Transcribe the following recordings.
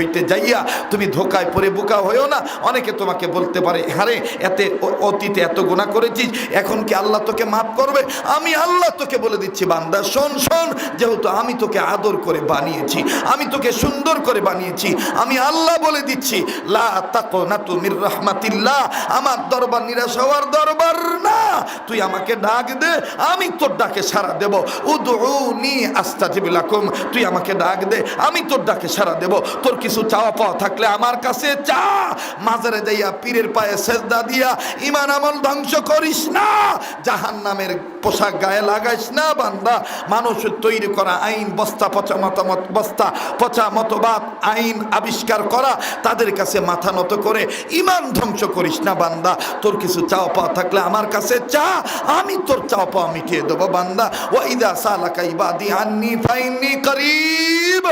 হইতে যাইয়া তুমি ধোকায় পড়ে বোকা হয়েও না। অনেকে তোমাকে বলতে পারে, হারে, এতে অতীতে এত গুণা করেছিস, এখন কি আল্লাহ তোকে মাফ করবে? আমি আল্লাহ তোকে বলে দিচ্ছি, বান্দা, শোন শোন, যেহেতু আমি তোকে আদর করে বানিয়েছি, আমি তোকে সুন্দর করে বানিয়েছি, আমি আল্লাহ বলে দিচ্ছি, লা তাকো না তুমির রহমাতিল্লাহ, আমার দরবার নিরাশ হওয়ার দরবার না। তুই আমাকে ডাক দে, আমি তোর ডাকে সারা দেব। উদউনি আস্তাজিবিলাকুম তুই আমাকে ডাক দে, আমি তোর ডাকে সারা দেব। তোর কিছু চাওয়া পাওয়া থাকলে আমার কাছে চা মাজারে যাইয়া পীরের পায়ে সেজদা দিয়া ইমান আমল ধ্বংস করিস না। জাহান নামের পোশাক গায়ে লাগাইস না বান্দা। মানুষের তৈরি করা আইন, বস্তা, পচা মতামত, বস্তা, পচা মতবাদ, আইন আবিষ্কার করা, তাদের কাছে মাথা নত করে ইমান ধ্বংস করিস না বান্দা। তোর কিছু চাওয়া পাওয়া থাকলে আমার কাছে চা আমি তোর চাওয়া পাওয়া মিটিয়ে দেবো বান্দা। ওয়াইদা সালাকা ইবাদি আন্নি ফাইন্নি করিব,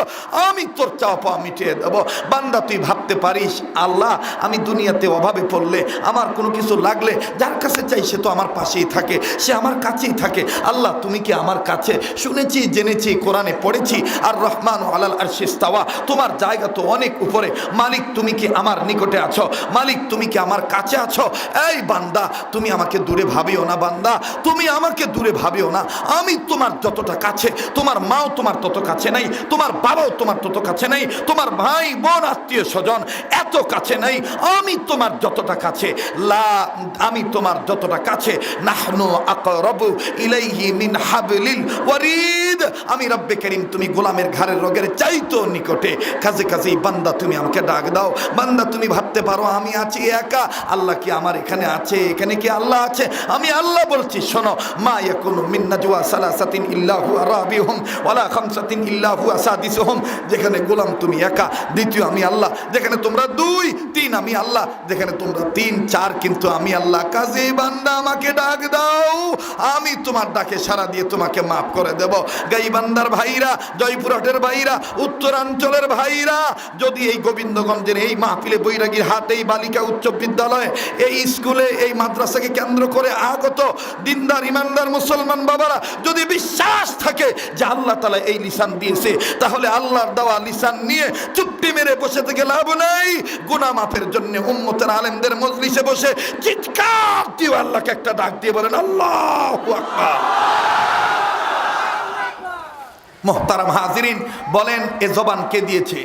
আমি তোর চাওয়া পাওয়া মিটিয়ে দেবো বান্দা, তুই ভাবতে পারিস, আল্লাহ, আমি দুনিয়াতে অভাবে পড়লে আমার কোনো কিছু লাগলে যার কাছে চাই সে তো আমার পাশেই থাকে, সে আমার কাছেই থাকে। আল্লাহ, তুমি কি আমার কাছে শুনেছি, জেনেছি, কোরআনে পড়েছি? আর রহমান আলাল আর শেস্তাওয়া তোমার জায়গা তো অনেক উপরে। মালিক, তুমি কি আমার নিকটে আছো? মালিক, তুমি কি আমার কাছে আছো? এই বান্দা, তুমি আমাকে দূরে ভাবিও না বান্দা, তুমি আমাকে দূরে ভাবিও না। আমি তোমার যতটা কাছে, তোমার মাও তোমার তত কাছে নাই, তোমার বাবাও তোমার তত কাছে নাই, তোমার ভাই বোন, আত্মীয় স্বজন, এত কাছে নাই, আমি তোমার যতটা কাছে, লা, আমি তোমার যতটা কাছে, নাহনু আকরাবু ইলাইহি মিন হাবলিল ওয়ারিদ। আমি রব্বে করিম, তুমি গোলামের ঘাড়ের রোগের চাইতো নিকটে। কাজে কাজেই বান্দা তুমি আমাকে ডাক দাও। বান্দা তুমি ভাবতে পারো, আমি আছি একা। আল্লাহ কি আমার এখানে আছে, এখানে কি আল্লাহ আছে? আমি আল্লাহ বলছি, শোনো, মা ইয়াকুনু মিন নাজওয়া সালাসাতিন ইল্লাহু রাবিহুম ওয়ালা খামসাতিন ইল্লাহু আসাদিসুহুম। যেখানে গোলাম তুমি একা দ্বিতীয় আমি আল্লাহ, যেখানে তোমরা দুই, তিন আমি আল্লাহ, যেখানে তোমরা তিন, চার, কিন্তু আমি আল্লাহ। কাজে বান্দা, আমাকে ডাক দাও, আমি তোমার ডাকে সারা দিয়ে তোমাকে মাফ করে দেব। গাইবান্দার ভাইরা, জয়পুরহাটের ভাইরা, উত্তরাঞ্চলের ভাইরা, যদি এই গোবিন্দগঞ্জের এই মাহফিলে বৈরাগীর হাট, এই বালিকা উচ্চ বিদ্যালয়, এই স্কুলে, এই মাদ্রাসাকে কেন্দ্র করে আগত দিনদার, ইমানদার মুসলমান বাবারা, যদি বিশ্বাস থাকে যে আল্লাহ তালা এই লিসান দিয়েছে, তাহলে আল্লাহর দেওয়া লিসান নিয়ে চুপটি মেরে বসে থেকে লাভ নাই। গুনা মাফের জন্য উম্মতের আলেমদের মজলিসে বসে চিৎকার দিয়ে আল্লাহকে একটা ডাক দিয়ে বলেন, আল্লাহ মোহতারাম হাজিরিন বলেন, এ জবান কে দিয়েছে?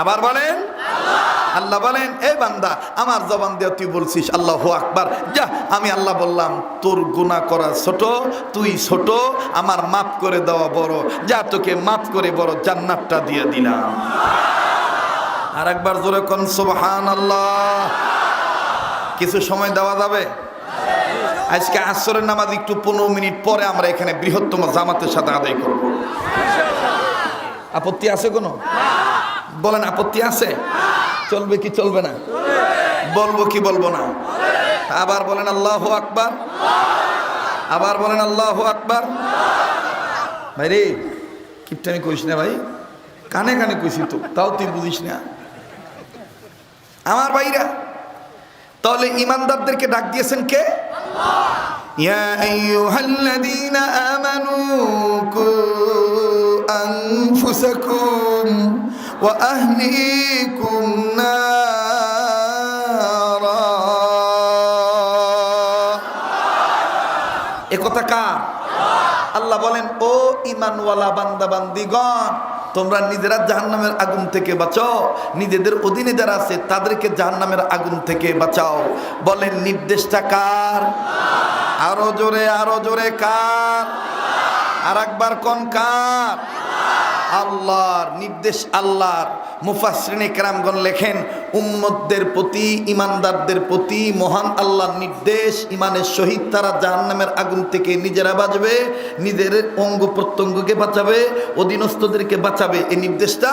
আবার বলেন আল্লাহ বলেন, এ বান্দা, আমার জবান দিয়ে তুই বলছিস, আল্লাহ আকবার। যা, আমি আল্লাহ বললাম, তোর গুনাহ করা ছোট, তুই ছোট, আমার মাফ করে দেওয়া বড়। যা, তোকে মাফ করে বড় জান্নাতটা দিয়ে দিলাম। আর একবার জোরে কোন সুবহান আল্লাহ কিছু সময় দেওয়া যাবে? আজকে আসরের নামাজ একটু পনেরো মিনিট পরে আমরা এখানে বৃহত্তম জামাতের সাথে আদায় করব। আপত্তি আছে কোনো? বলেন, আপত্তি আছে? চলবে কি চলবে না? বলব কি বলব না? আবার বলেন আল্লাহ আকবার। আবার বলেন আল্লাহ আকবার। ভাই রে কিপটা কইস না ভাই। কানে কানে কইছি তো, তাও তুই বুঝিস না। আমার ভাইরা, তাহলে ইমানদারদেরকে ডাক দিয়েছেন কে? ইয়া আইয়ুহাল্লাযীনা আমানু أنفسكم وأهليكم نارا একথা কার আল্লাহ বলেন ও ইমানওয়ালা বান্দা বান্দিগণ তোমরা নিজেরা জাহান্নামের আগুন থেকে বাঁচাও নিজেদের অধীনে যারা আছে তাদেরকে জাহান্নামের আগুন থেকে বাঁচাও বলেন নির্দেশটা কার আরো জোরে আরো জোরে কার আর একবার কোন কার আল্লাহর নির্দেশ আল্লাহর মুফাসরিনে কেরামগণ লেখেন, উম্মতদের প্রতি, ইমানদারদের প্রতি মহান আল্লাহর নির্দেশ, ইমানের সহিত তারা জাহান্নামের আগুন থেকে নিজেরা বাঁচবে, নিজের অঙ্গ প্রত্যঙ্গকে বাঁচাবে, অধীনস্থদেরকে বাঁচাবে, এই নির্দেশটা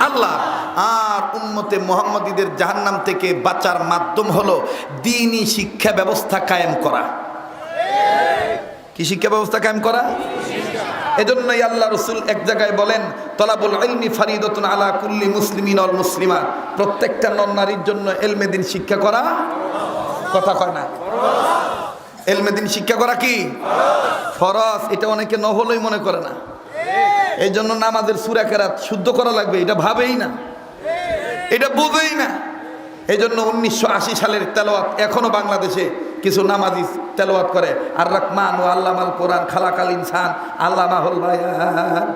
আল্লাহ। আর উম্মতে মোহাম্মদীদের জাহান্নাম থেকে বাঁচার মাধ্যম হলো দিনই শিক্ষা ব্যবস্থা কায়েম করা। কি শিক্ষা ব্যবস্থা কায়েম করা? এজন্যই আল্লাহ রসুল এক জায়গায় বলেন, তলাবুল ইলমি ফারিদতুন আলা কুল্লি মুসলিমিন অল মুসলিমা। প্রত্যেকটা নন নারীর জন্য এলমেদিন শিক্ষা করা কথা কয় না। এলমেদিন শিক্ষা করা কি? ফরজ। এটা অনেকে ন নহলই মনে করে না। এই জন্য নামাজের সুরা কেরাত শুদ্ধ করা লাগবে, এটা ভাবেই না। এটা বুঝেই না। এই জন্য উনিশশো আশি সালের তেলোয়াত এখনও বাংলাদেশে কিছু নামাজি তেলোয়াত করে। আর রহমান ও আল্লামাল কোরআন খালাকাল ইনসান আল্লাহ মাহুল ভাইয়ান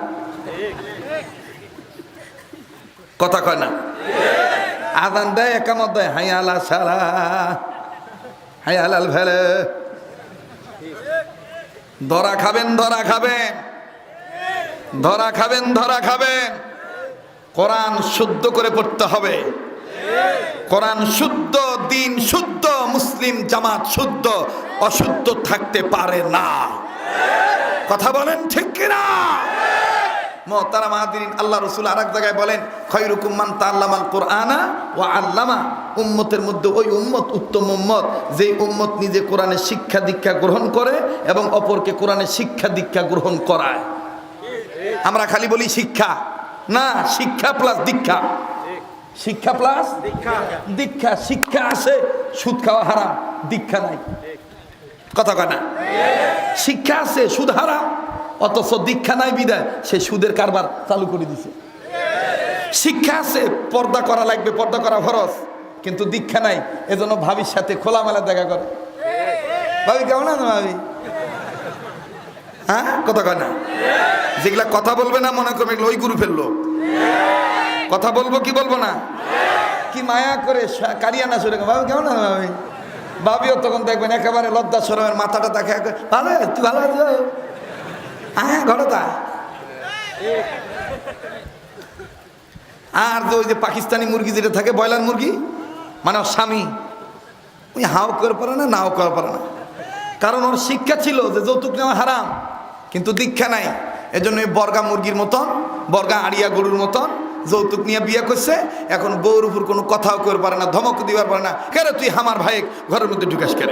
কথা কয় না? আদান দেয়, একামত দেয়। হাই আলা সালা হাই আলাল ভেলে ধরা খাবেন ধরা খাবেন। ধরা খাবেন ধরা খাবেন। কোরআন শুদ্ধ করে পড়তে হবে। কোরআন শুদ্ধ, দিন শুদ্ধ মুসলিম জামাত শুদ্ধ, অশুদ্ধ থাকতে পারে না। কথা বলেন ঠিক কিনা? মহতারা মাহাদিন আল্লাহ রসুল আর এক জায়গায় বলেন, খৈরুকুম মান তাল্লামাল কোরআনা ও আল্লামা। উম্মতের মধ্যে ওই উম্মত উত্তম উম্মত যে উম্মত নিজে কোরআনের শিক্ষা দীক্ষা গ্রহণ করে এবং অপরকে কোরআনের শিক্ষা দীক্ষা গ্রহণ করায়। আমরা খালি বলি শিক্ষা। না, শিক্ষা প্লাস দীক্ষা। শিক্ষা প্লাস দীক্ষা। শিক্ষা আছে সুদ খাওয়া হারাম দীক্ষা নাই। কথা কয় না? শিক্ষা আছে সুদ হারাম অথচ দীক্ষা নাই বিদায় সে সুদের কারবার চালু করে দিছে। শিক্ষা আছে পর্দা করা লাগবে পর্দা করা খরচ কিন্তু দীক্ষা নাই এজন্য ভাবির সাথে খোলামেলা দেখা করে। ভাবি কেমন আছে ভাবি? হ্যাঁ কথা কয় না? যেগুলা কথা বলবে না মনে করবে এগুলো ওই গুরু ফেলল কথা বলব কি বলব না? কি মায়া করে কারিয়া না সরে ভাবি, কেমন আছে ভাবি? ভাবিও তখন দেখবেন একেবারে লজ্জা সরমের মাথাটা দেখে ভালো, তুই ভালো আছিস হ্যাঁ ঘরতা আর যে ওই যে পাকিস্তানি মুরগি যেটা থাকে, ব্রয়লার মুরগি মানে ওর স্বামী, ওই হাও করে পারে না, নাও করে পারে না। কারণ ওর শিক্ষা ছিল যে যৌতুক নেওয়া হারাম, কিন্তু দীক্ষা নাই। এজন্য বর্গা মুরগির মতন, বর্গা আড়িয়া গরুর মতন যৌতুক নিয়ে বিয়ে করছে, এখন বউর উপর কোনো কথাও করে পারে না, ধমক দিবার পারে না। কেন তুই আমার ভাই, ঘরের মধ্যে ঢুকাস কেন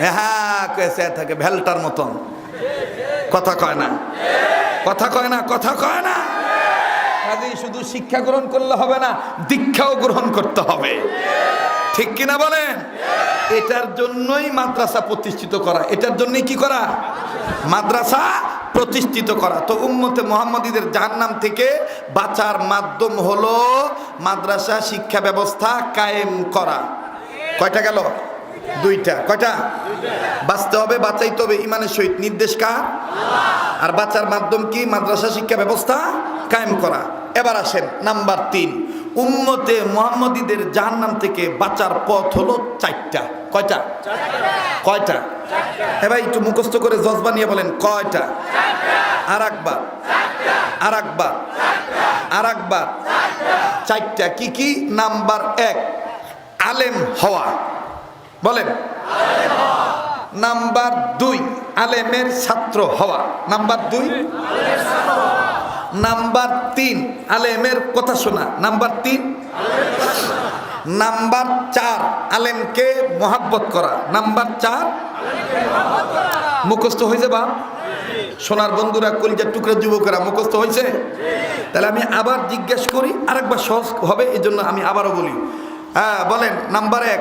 হ্যাঁ কেসে থাকে, ভেলটার মতন। কথা কয় না। কথা কয় না, কথা কয় না। কাজেই শুধু শিক্ষা গ্রহণ করলে হবে না, দীক্ষাও গ্রহণ করতে হবে। ঠিক কিনা বলেন? এটার জন্যই মাদ্রাসা প্রতিষ্ঠিত করা। এটার জন্যই কি করা? মাদ্রাসা প্রতিষ্ঠিত করা। তো উম্মতে মোহাম্মদীদের জাহান্নাম থেকে বাঁচার মাধ্যম হলো মাদ্রাসা শিক্ষা ব্যবস্থা কায়েম করা। কয়টা গেল? দুইটা। কয়টা? বাঁচতে হবে, বাঁচাইতে হবে, ইমানের সহিত। নির্দেশ কার? আর বাঁচার মাধ্যম কি? মাদ্রাসা শিক্ষা ব্যবস্থা কায়েম করা। এবার আসেন নাম্বার তিন। উম্মতে মোহাম্মদীদের জাহান্নাম থেকে বাঁচার পথ হলো চারটা। কয়টা? কয়টা? এবার একটু মুখস্থ করে জজবা নিয়ে বলেন, কয়টা? আর একবার। আর একবার। আর একবার। চারটা। কি কি? নাম্বার এক, আলেম হওয়া। বলেন। নাম্বার দুই, আলেমের ছাত্র হওয়া। নাম্বার দুই? নাম্বার তিন, আলেমের কথা শোনা। নাম্বার তিন? নাম্বার চার, আলেমকে মহাব্বত করা। নাম্বার চার, মুখস্থ হয়েছে বা সোনার বন্ধুরা কলিজার টুকরা যুবকেরা মুখস্থ হয়েছে? তাহলে আমি আবার জিজ্ঞেস করি, আরেকবার সহজ হবে এই জন্য আমি আবারও বলি। হ্যাঁ বলেন, নাম্বার এক।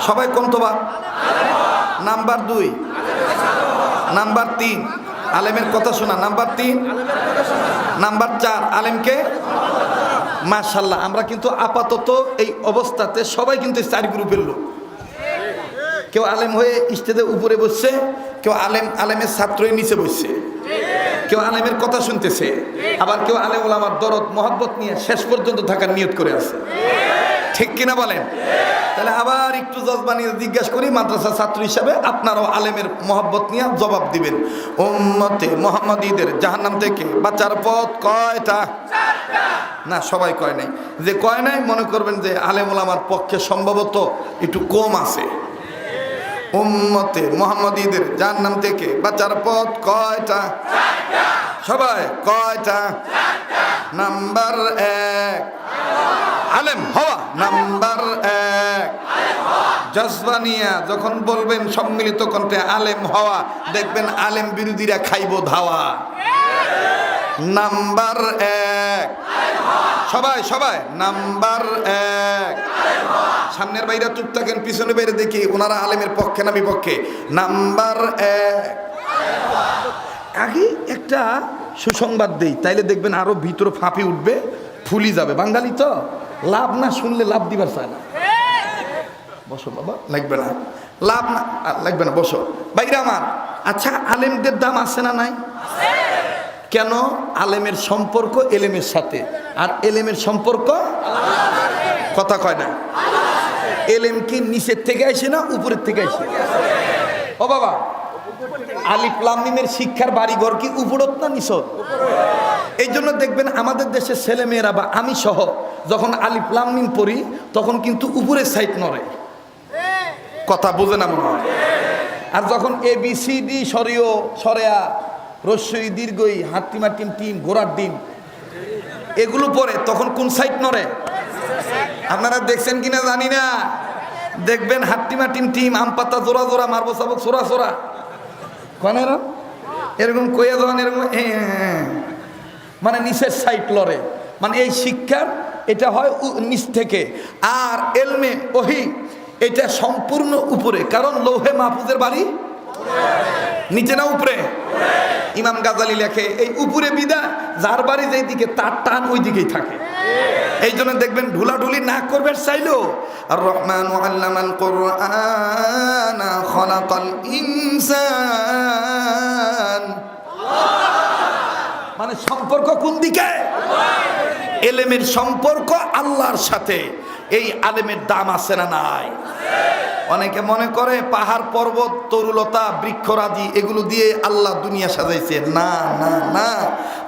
সবাই কোন তো বা নাম্বার দুই। নাম্বার তিন। আলেমের কথা শোনা। নাম্বার তিন। নাম্বার চার, আলেমকে মাশাল্লাহ আমরা কিন্তু আপাতত এই অবস্থাতে সবাই কিন্তু চার গ্রুপের লোক। কেউ আলেম হয়ে স্টেজের উপরে বসছে, কেউ আলেম, আলেমের ছাত্রই নিচে বসছে। কেউ আলেমের কথা শুনতেছে, আবার কেউ আলেম ওলামার দরদ, মহব্বত নিয়ে শেষ পর্যন্ত থাকার নিয়ত করে আছে। ঠিক কিনা বলেন? তাহলে আবার একটু জজবানি জিজ্ঞাসা করি মাদ্রাসা ছাত্র হিসাবে আপনারাও আলেমের মহব্বত নিয়ে জবাব দিবেন। উম্মতে মোহাম্মদীদের জাহান্নাম থেকে বাঁচার পথ কয়টা? না, সবাই কয় নাই। যে কয় নাই, মনে করবেন যে আলেমুল আমার পক্ষে সম্ভবত একটু কম আছে। উম্মতে মোহাম্মদীদের জাহান্নাম থেকে বাঁচার পথ কয়টা? সবাই কয়টা? নাম্বার এক। আলেম হওয়া। নাম্বার এক। জজবানিয়া যখন বলবেন সম্মিলিত কণ্ঠে আলেম হওয়া দেখবেন আলেম বিরোধীরা খাইব ধাওয়া। নাম্বার এক। সবাই সবাই। নাম্বার এক। সামনের বাইরে চুপ থাকেন পিছনে বাইরে দেখি ওনারা আলেমের পক্ষে না বিপক্ষে। নাম্বার এক। আগে একটা সুসংবাদ দেই তাইলে দেখবেন আরও ভিতরে ফাঁপি উঠবে ফুলি যাবে। বাঙালি তো? লাভ না শুনলে লাভ দিবার চায় না। বসো বাবা। লাগবে না। লাভ না লাগবে না, বসো। বাইরে আমার আচ্ছা আলেমদের দাম আছে না নাই? কেন? আলেমের সম্পর্ক এলেমের সাথে। আর এলেমের সম্পর্ক? কথা কয় না। এলেম কি নিচের থেকে আসে না উপরের থেকে আসে? ও বাবা, আলিফ লামিমের শিক্ষার বাড়িঘর কি উপরত না নিচত? এই জন্য দেখবেন আমাদের দেশের ছেলেমেয়েরা বা আমি সহ যখন আলিফ লামিম পড়ি তখন কিন্তু উপরের সাইড নড়ে কথা বোঝে না মনে হয় আর যখন এ বি সি ডি সরিয় সরেয়া রস্যই দীর্ঘই হাট্টিমা টিম টিম ঘোড়ার ডিম এগুলো পরে তখন কোন সাইড নড়ে আপনারা দেখছেন কিনা জানি না দেখবেন হাট্টিমা টিম টিম আম পাতা জোড়া জোড়া মারবো সাবক সোরা সোরা কনেরা এরকম কইয়া যখন এরকম। মানে নিচের সাইড লড়ে মানে এই শিক্ষার এটা হয় নিচ থেকে। আর এলমে ওহি, এটা সম্পূর্ণ উপরে। কারণ লৌহে মাহফুজের বাড়ি? নিচে না উপরে? ইমাম গাজালি লেখে, এই উপরে বিদা, যার বাড়ি যেই দিকে তার টান ওই দিকেই থাকে। এই জন্য দেখবেন ঢুলাঢুলি না করবে চাইলো আর রহমান আল্লামাল কোরআন খলাকাল ইনসান। মানে সম্পর্ক কোন দিকে? এলেমের সম্পর্ক আল্লাহর সাথে। এই আলেমের দাম আছে না নাই? অনেকে মনে করে পাহাড়, পর্বত, তরুলতা, বৃক্ষরাজি, এগুলো দিয়ে আল্লাহ দুনিয়া সাজাইছে। না না না।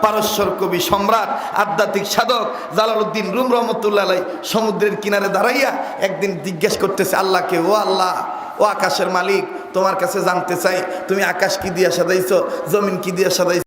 পারস্যর কবি সম্রাট, আধ্যাত্মিক সাধক জালালউদ্দিন রুম রহমতুল্লাহ সমুদ্রের কিনারে দাঁড়াইয়া একদিন জিজ্ঞেস করতেছে, আল্লাহকে, ও আল্লাহ, ও আকাশের মালিক, তোমার কাছে জানতে চাই, তুমি আকাশ কি দিয়া সাজাইছো, জমিন কি দিয়া সাজাইছো?